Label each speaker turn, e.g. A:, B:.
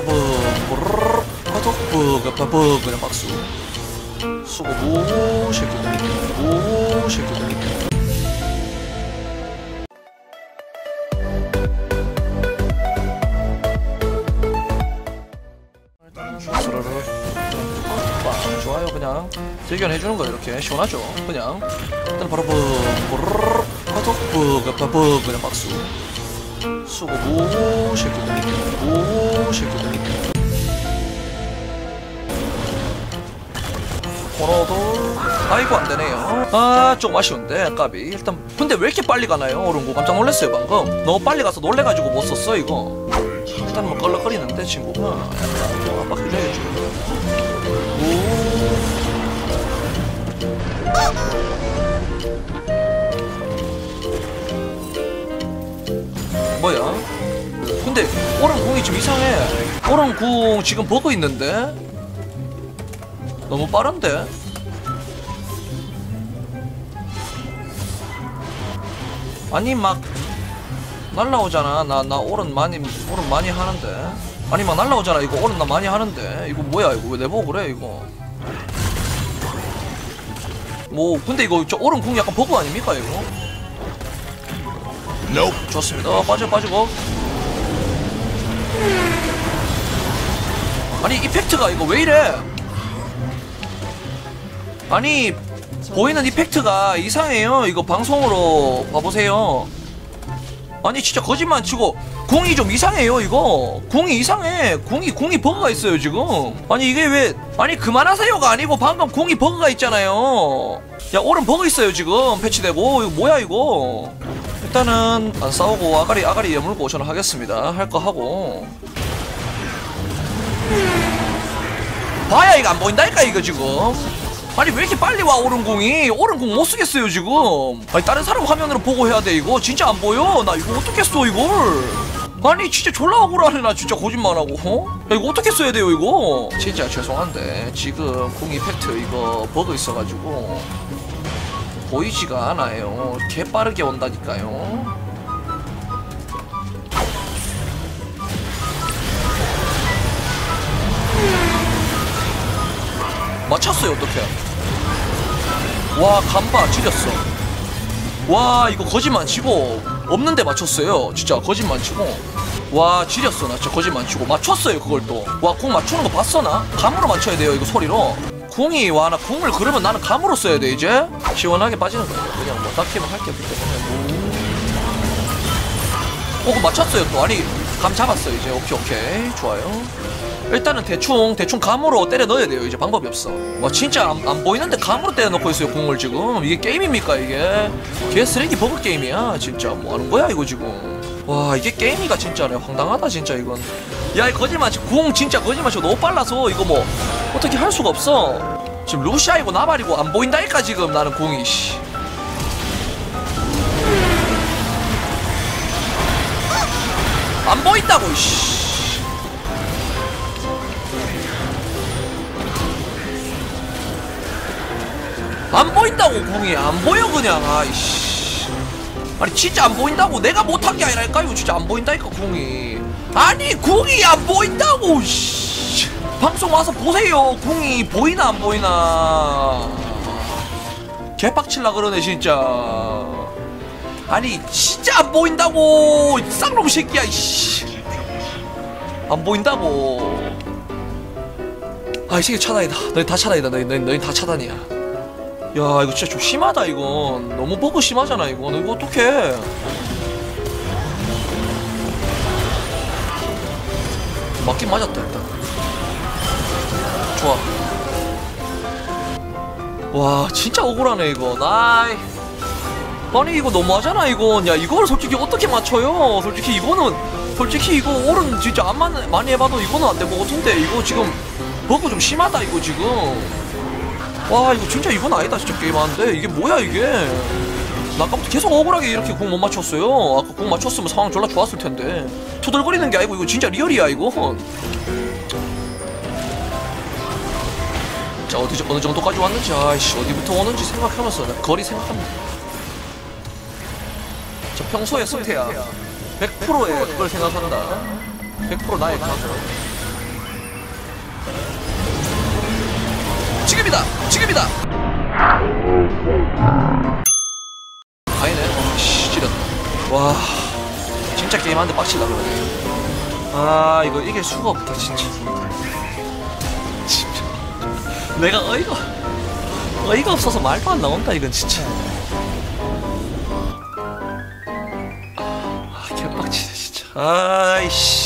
A: 버르르 버덕 버그 그냥 박수. 수고 무 새끼들 무 새끼들 좋아요 그냥. 대견해주는 거 이렇게. 시원하죠? 그냥. 일단 바로 버르르 버덕 버그 버그 그냥 박수 수고 무 새끼들 무 새끼들 코너도 아이고 안되네요. 아 좀 아쉬운데 까비 일단 근데 왜 이렇게 빨리 가나요? 오른고 깜짝 놀랐어요 방금. 너무 빨리 가서 놀래가지고 못 썼어 이거. 일단 뭐 껄렁거리는데 친구가. 약간 뭐 압박 해줘야죠 오 뭐야? 근데 오른궁이 좀 이상해. 오른궁 지금 버그 있는데? 너무 빠른데? 아니 막 날라오잖아. 나 나 오른 많이 오른 많이 하는데. 아니 막 날라오잖아. 이거 오른 나 많이 하는데. 이거 뭐야? 이거 왜 내보고 그래 이거? 뭐 근데 이거 저 오른 궁 약간 버그 아닙니까 이거?
B: Nope.
A: 좋습니다. 빠져 빠지고. 아니 이펙트가 이거 왜 이래? 아니 보이는 이펙트가 이상해요. 이거 방송으로 봐보세요. 아니 진짜 거짓말 치고 궁이 좀 이상해요 이거. 궁이 이상해. 궁이 궁이 버그가 있어요 지금. 아니 이게 왜 아니 그만하세요가 아니고 방금 궁이 버그가 있잖아요. 야 오른 버그 있어요 지금. 패치되고. 이거 뭐야 이거 일단은 안 싸우고 아가리 아가리 여물고 저는 하겠습니다. 할 거 하고. 봐야 이거 안 보인다니까 이거 지금. 아니 왜 이렇게 빨리 와 오른궁이? 오른궁 못 쓰겠어요 지금. 아니 다른 사람 화면으로 보고 해야 돼 이거. 진짜 안 보여? 나 이거 어떻게 써 이걸 아니 진짜 졸라 억울하네 나 진짜 거짓말하고 어? 야 이거 어떻게 써야 돼요 이거? 진짜 죄송한데 지금 궁 이펙트 이거 버그 있어가지고 보이지가 않아요. 개 빠르게 온다니까요. 맞췄어요 어떻게 와 간바 지렸어. 와 이거 거짓말 치고 없는데 맞췄어요. 진짜 거짓말 치고. 와 지렸어. 나 진짜 거짓말 치고. 맞췄어요 그걸 또와궁 맞추는 거 봤어 나? 감으로 맞춰야 돼요 이거 소리로 궁이 와 나 궁을 그러면 나는 감으로 써야 돼 이제? 시원하게 빠지는 거예요 그냥 뭐 딱히 뭐할게 없기 때문에. 뭐. 어, 그 맞췄어요 또. 아니 감 잡았어 이제. 오케이 오케이. 좋아요 일단은 대충 대충 감으로 때려 넣어야 돼요. 이제 방법이 없어. 와 진짜 안, 안 보이는데 감으로 때려 넣고 있어요 공을 지금. 이게 게임입니까 이게? 개 쓰레기 버그 게임이야. 진짜 뭐 하는 거야 이거 지금? 와 이게 게임이가 진짜네. 황당하다 진짜 이건. 야 이 거짓말 공 진짜 거짓말 너무 빨라서 이거 뭐 어떻게 할 수가 없어. 지금 루시아이고 나발이고 안 보인다니까 지금 나는 공이 씨. 안 보인다고 씨. 안 보인다고 궁이. 안 보여 그냥. 아이씨. 아니 진짜 안 보인다고. 내가 못한 게 아니랄까요. 진짜 안 보인다니까 궁이. 아니 궁이 안 보인다고 씨. 방송 와서 보세요. 궁이 보이나 안 보이나. 개빡칠라 그러네 진짜. 아니 진짜 안 보인다고. 쌍놈 새끼야 이씨. 안 보인다고. 아이 새끼 차단이다. 너희 다 차단이다. 너희 너희, 너희 다 차단이야 야 이거 진짜 좀 심하다 이건. 너무 버그 심하잖아 이건. 이거 어떡해? 맞긴 맞았다 일단. 좋아. 와 진짜 억울하네 이거. 나이. 아니 이거 너무하잖아 이건. 야 이걸 솔직히 어떻게 맞춰요? 솔직히 이거는 솔직히 이거 오른 진짜 안만 많이 해봐도 이거는 안될것 같은데. 이거 지금 버그 좀 심하다 이거 지금 와 이거 진짜 이건 아니다 진짜 게임하는데. 이게 뭐야 이게? 나 아까부터 계속 억울하게 이렇게 공 못 맞췄어요. 아까 공 맞췄으면 상황 졸라 좋았을 텐데. 투덜거리는 게 아니고 이거 진짜 리얼이야 이거. 자 어디 어느 정도까지 왔는지 아이씨 어디부터 오는지 생각하면서 나 거리 생각합니다. 저 평소에 승태야. 100%의 그걸 생각한다. 100% 나의 가서 지금이다! 지금이다! 가이네 와씨 지렸다. 와. 진짜 게임 하는데 빡칠라 그러네. 아 이거 이길 수가 없다 진짜. 진짜. 내가 어이가 어이가 없어서 말도 안 나온다 이건 진짜. 아 개빡치네 진짜. 아이씨